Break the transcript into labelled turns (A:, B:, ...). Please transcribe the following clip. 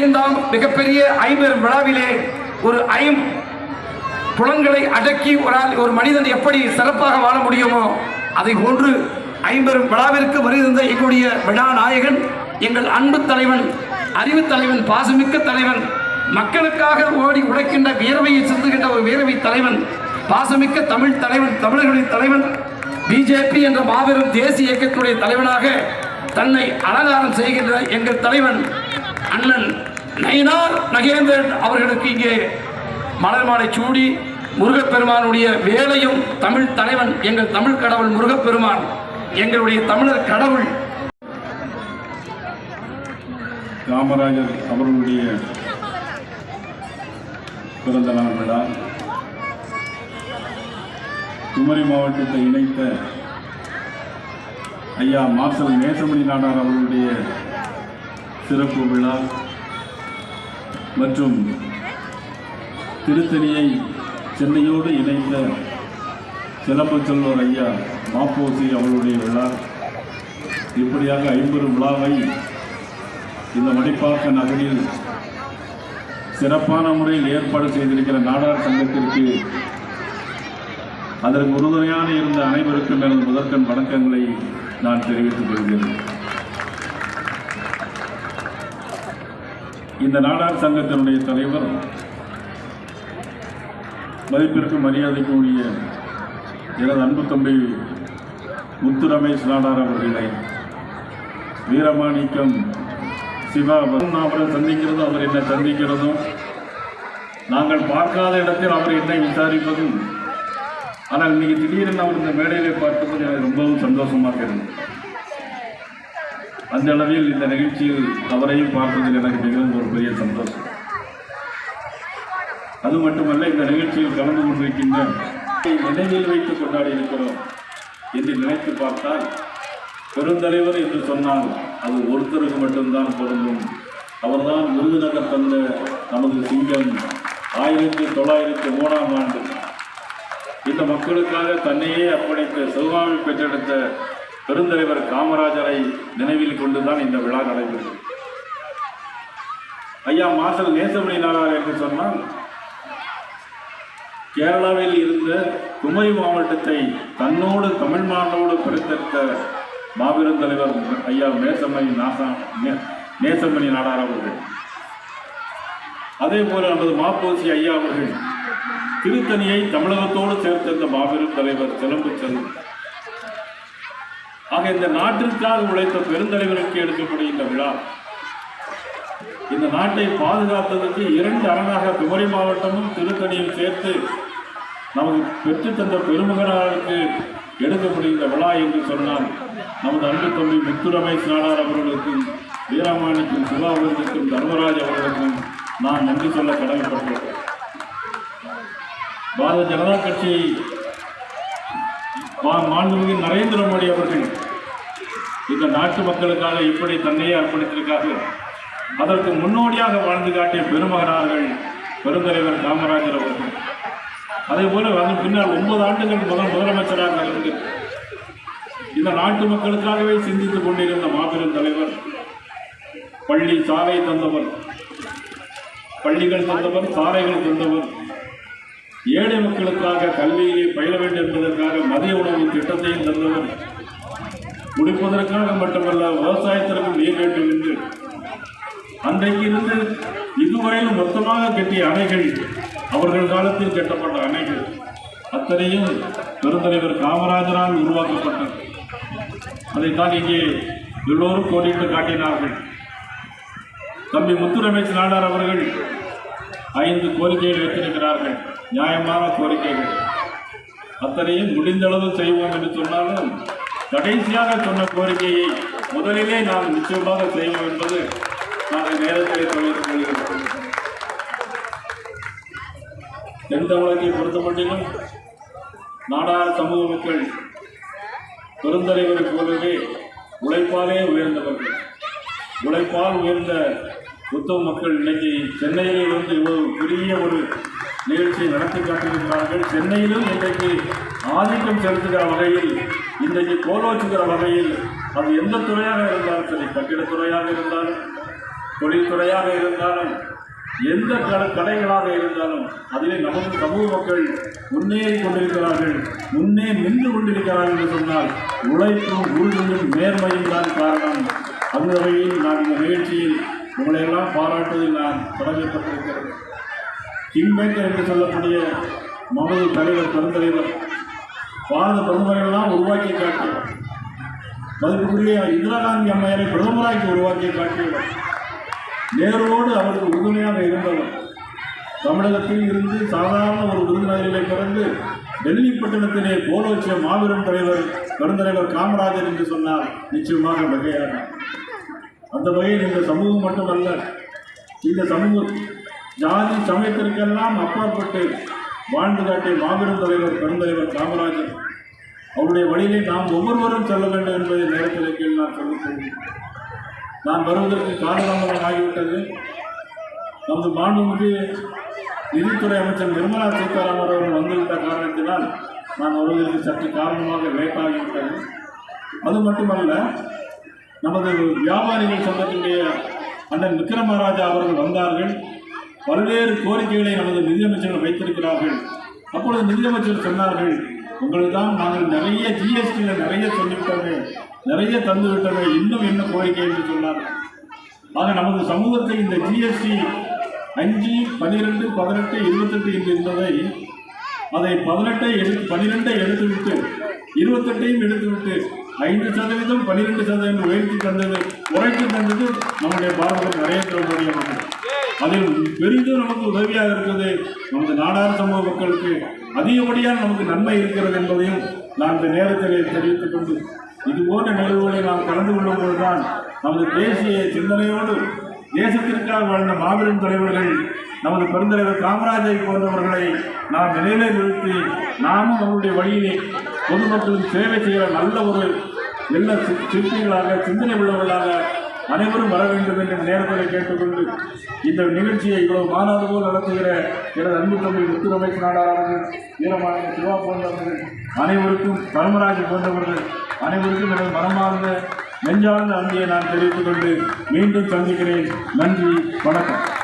A: ஐந்தாம் மிகப்பெரிய ஐம்பெரும் விழாவிலே ஒரு ஐம் புலன்களை அடக்கி ஒரு ஆள் ஒரு மனிதன் எப்படி சிறப்பாக வாழ முடியுமோ அதை போன்று ஐம்பெரும் விழாவிற்கு வருகின்ற எங்களுடைய விழா நாயகன் எங்கள் அன்பு தலைவன் அறிவு தலைவன் பாசமிக்க தலைவன் மக்களுக்காக ஓடி உழைக்கின்ற வீரவையை சிந்துகின்ற ஒரு வீரவை தலைவன் பாசமிக்க தமிழ் தலைவன் தமிழர்களின் தலைவன் பிஜேபி என்ற மாபெரும் தேசிய இயக்கத்துடைய தலைவனாக தன்னை அலங்காரம் செய்கின்ற எங்கள் தலைவன் அண்ணன் நயினார் நகேந்திரன் அவர்களுக்கு இங்கே மலர் மாலை சூடி முருகப்பெருமானுடைய வேலையும் தமிழ் தலைவன் எங்கள் தமிழ் கடவுள் முருகப்பெருமான் எங்களுடைய தமிழர் கடவுள்.
B: காமராஜர் அவர்களுடைய பிறந்த நாள் விழா. குமரி மாவட்டத்தை இணைத்த ஐயா மார்சல் நேசமணி நாடார் அவர்களுடைய சிறப்பு விழா. மற்றும் திருத்தணியை சென்னையோடு இணைந்த சிலம்பச் செல்வர் ஐயா மாப்போசி அவருடைய விழா. இப்படியாக ஐம்பெரும் விழாவை இந்த மடிப்பாக்க நகரில் சிறப்பான முறையில் ஏற்பாடு செய்திருக்கிற நாடார் சங்கத்திற்கு அதற்கு உறுதுணையான இருந்த அனைவருக்கும் எனது முதற்கண் வணக்கங்களை நான் தெரிவித்துக் கொள்கிறேன். இந்த நாடார் சங்கத்தினுடைய தலைவர் மதிப்பிற்கும் மரியாதைக்குரிய எனது அன்பு தம்பி முத்து ரமேஷ் நாடார் அவர்களை வீரமாணிக்கம் சிவா நான் அவரை சந்திக்கிறதும் அவர் என்னை சந்திக்கிறதும் நாங்கள் பார்க்காத இடத்தில் அவர் என்னை விசாரிப்பதும் ஆனால் இன்னைக்கு திடீரென அவர் இந்த மேடையிலே பார்த்தது எனக்கு ரொம்பவும் சந்தோஷமாக இருந்தது அந்த அளவில் இந்த நிகழ்ச்சியில் அவரையும் பார்த்ததில் எனக்கு மிகவும் ஒரு பெரிய சந்தோஷம். அது மட்டுமல்ல இந்த நிகழ்ச்சியில் கலந்து கொண்டிருக்கின்ற நினைவில் வைத்து கொண்டாடி இருக்கிறோம் என்று நினைத்து பார்த்தால் பெருந்தலைவர் என்று சொன்னால் அது ஒருத்தருக்கு மட்டும்தான் பொருந்தும். அவர்தான் விருதுநகர் தந்த நமது சிங்கம் ஆயிரத்தி தொள்ளாயிரத்தி மூணாம் ஆண்டு. இந்த மக்களுக்காக தன்னையே அர்ப்பணித்த சிவகாமி பெற்றெடுத்த பெருந்தலைவர் காமராஜரை நினைவில் கொண்டுதான் இந்த விழா நடைபெறும் ஐயா மாசல் நேசமணி நாடார் என்று சொன்னால் கேரளாவில் இருந்த குமரி மாவட்டத்தை தன்னோடு தமிழ் நாடோடு பிரித்தெடுத்த மாபெரும் தலைவர் ஐயா மேசமணி நாசா நே- நேசமணி நாடார் அவர்கள். அதே போல நமது மாப்போசி ஐயா அவர்கள் திருத்தணியை தமிழகத்தோடு சேர்த்திருந்த மாபெரும் தலைவர் சிலம்பு செல்வன். ஆக இந்த நாட்டிற்காக உழைத்த பெருந்தலைவருக்கு எடுக்கப்படுகின்ற விழா. இந்த நாட்டை பாதுகாத்ததற்கு இரண்டு அரணாக குமரி மாவட்டமும் திருத்தணியும் சேர்த்து நமக்கு பெற்று தந்த பெருமகனாருக்கு இந்த விழா என்று சொன்னால் நமது அன்பு தம்பி முத்து ரமேஷ் நாடார் அவர்களுக்கும் வீரமாணிக்கும் சிவா அவர்களுக்கும் தர்மராஜ் அவர்களுக்கும் நான் நன்றி சொல்ல கடமைப்பட்டிருக்கிறேன் பாரதிய ஜனதா கட்சி மாண்புமிகு நரேந்திர மோடி அவர்கள் இந்த நாட்டு மக்களுக்காக இப்படி தன்னையே அர்ப்பணித்திருக்கார்கள் அதற்கு முன்னோடியாக வாழ்ந்து காட்டிய பெருமகனார்கள் பெருந்தலைவர் காமராஜர் அவர்கள். அதே போல அதன் பின்னால் ஒன்பது ஆண்டுகள் முதல் முதலமைச்சராக இருந்து இந்த நாட்டு மக்களுக்காகவே சிந்தித்துக் கொண்டிருந்த மாபெரும் தலைவர் பள்ளி சாலை தந்தவர் பள்ளிகள் தந்தவர் சாலைகள் தந்தவர் ஏழை மக்களுக்காக கல்வியிலே பயில வேண்டும் என்பதற்காக மதிய உணவு திட்டத்தையும் தந்தவர். முடிப்பதற்காக மட்டுமல்ல விவசாயத்திற்கும் நீர் வேண்டும் என்று. அன்றைக்கு இருந்து இதுவரையிலும் மொத்தமாக கட்டிய அணைகள் அவர்கள் காலத்தில் கட்டப்பட்ட அணைகள். அத்தனையும் பெருந்தலைவர் காமராஜரால் உருவாக்கப்பட்டது. அதைத்தான் இங்கே எல்லோரும் கோடிட்டு காட்டினார்கள். தம்பி முத்து நாடார் அவர்கள் ஐந்து கோரிக்கைகள் வைத்திருக்கிறார்கள். நியாயமான கோரிக்கைகள். அத்தனையும் முடிந்த அளவு செய்வோம் என்று சொன்னாலும் கடைசியாக சொன்ன கோரிக்கையை முதலிலே நாம் நிச்சயமாக செய்வோம் என்பது நாங்கள் நேரத்திலே சொல்லிக் கொள்கிறோம் தென் தமிழகத்தை பொறுத்த மட்டிலும் நாடார சமூக மக்கள் பெருந்தலைவரை போலவே உழைப்பாலே உயர்ந்தவர்கள். உழைப்பால் உயர்ந்த உத்தம மக்கள் இன்னைக்கு சென்னையிலே வந்து இவ்வளவு பெரிய ஒரு நிகழ்ச்சியை நடத்தி காட்டியிருக்கிறார்கள். சென்னையிலும் இன்றைக்கு ஆதிக்கம் செலுத்துகிற வகையில் இன்றைக்கு கோலோச்சுகிற வகையில் அது எந்த துறையாக இருந்தாலும் சரி கட்டிடத்துறையாக இருந்தாலும் தொழில்துறையாக இருந்தாலும் எந்த கடைகளாக இருந்தாலும் அதிலே நமது சமூக மக்கள் முன்னேறி கொண்டிருக்கிறார்கள். முன்னே நின்று கொண்டிருக்கிறார்கள் என்று சொன்னால் உழைப்பும் உறுதியும் நேர்மையும் தான் காரணம். அந்த வகையில் நான் இந்த நிகழ்ச்சியில் உங்களை எல்லாம் பாராட்டுவதில் நான் கடமைப்பட்டிருக்கிறேன் கிங் மேக்கர் என்று சொல்லக்கூடிய நமது தலைவர் பெருந்தலைவர் பாரத பிரதமரெல்லாம் உருவாக்கி காட்டியவர் மதிப்புக்குரிய இந்திரா காந்தி அம்மையாரை பிரதமராக்கி உருவாக்கி காட்டியவர் நேரோடு அவருக்கு உறுதுணையாக இருந்தவர். தமிழகத்தில் இருந்து சாதாரண ஒரு விருதுநகரிலே பிறந்து டெல்லி பட்டணத்திலே போல வச்சிய மாபெரும் தலைவர் பெருந்தலைவர் காமராஜர் என்று சொன்னால் நிச்சயமாக மிகையாக. அந்த வகையில் இந்த சமூகம் மட்டுமல்ல இந்த சமூகம் ஜாதி சமயத்திற்கெல்லாம் அப்பாற்பட்டு வாழ்ந்து காட்டிய மாபெரும் தலைவர் பெருந்தலைவர் காமராஜர். அவருடைய வழியிலே நாம் ஒவ்வொருவரும் செல்ல வேண்டும் என்பதை நேரத்தில் கீழ் நான் சொல்லிக்கொள்கிறேன் நான் வருவதற்கு காலதாமதம் ஆகிவிட்டது. நமது மாண்புமிகு நிதித்துறை அமைச்சர் நிர்மலா சீதாராமன் அவர்கள் வந்துவிட்ட காரணத்தினால் நான் வருவதற்கு சற்று காரணமாக லேட்டாகிவிட்டது அது மட்டுமல்ல நமது வியாபாரிகள் சங்கத்தினுடைய அண்ணன் விக்ரமராஜா அவர்கள் வந்தார்கள். பல்வேறு கோரிக்கைகளை நமது நிதியமைச்சர்கள் வைத்திருக்கிறார்கள். அப்பொழுது நிதியமைச்சர் சொன்னார்கள் உங்களுக்கு தான் நாங்கள் நிறைய ஜிஎஸ்டியில் நிறைய சொல்லிவிட்டோமே நிறைய தந்து விட்டோமே இன்னும் என்ன கோரிக்கை? என்று சொன்னார்கள். ஆக நமது சமூகத்தில் இந்த ஜிஎஸ்டி அஞ்சு பன்னிரெண்டு பதினெட்டு இருபத்தெட்டு என்று இருந்ததை அதை பதினெட்டை எடுத்து பன்னிரெண்டை எடுத்துவிட்டு இருபத்தெட்டையும் எடுத்துவிட்டு ஐந்து சதவீதம் பன்னிரெண்டு சதவீதம் உயர்த்தி தந்தது உரைத்து தந்தது நம்முடைய பாரத நரேந்திர மோடி அவர்கள். அதில் பெரிதும் நமக்கு உதவியாக இருக்கிறது. நமது நாடார் சமூக மக்களுக்கு அதிகப்படியான நமக்கு நன்மை இருக்கிறது என்பதையும் நான் இந்த நேரத்தில் தெரிவித்துக் கொண்டு இது போன்ற நிகழ்வுகளை நாம் கலந்து கொள்ளும்போது தான் நமது தேசிய சிந்தனையோடு தேசத்திற்காக வாழ்ந்த மாபெரும் தலைவர்கள் நமது பெருந்தலைவர் காமராஜரை போன்றவர்களை நாம் நிலையிலே நிறுத்தி நாமும் அவருடைய வழியிலே பொதுமக்களுக்கு சேவை செய்கிற நல்ல ஒரு நல்ல சிற்பிகளாக சிந்தனை உள்ளவர்களாக அனைவரும் வர வேண்டும் என்று நேரத்தில் கேட்டுக்கொண்டு இந்த நிகழ்ச்சியை இவ்வளவு மாநாடு போல் நடத்துகிற எனது அன்பு தம்பி முத்துரமைக்கு நாடாளர்கள் வீரமான சிவா போன்றவர்கள் அனைவருக்கும் தர்மராஜ் போன்றவர்கள் அனைவருக்கும் எனது மனமார்ந்த நெஞ்சார்ந்த அன்பியை நான் தெரிவித்துக் கொண்டு மீண்டும் சந்திக்கிறேன். நன்றி வணக்கம்.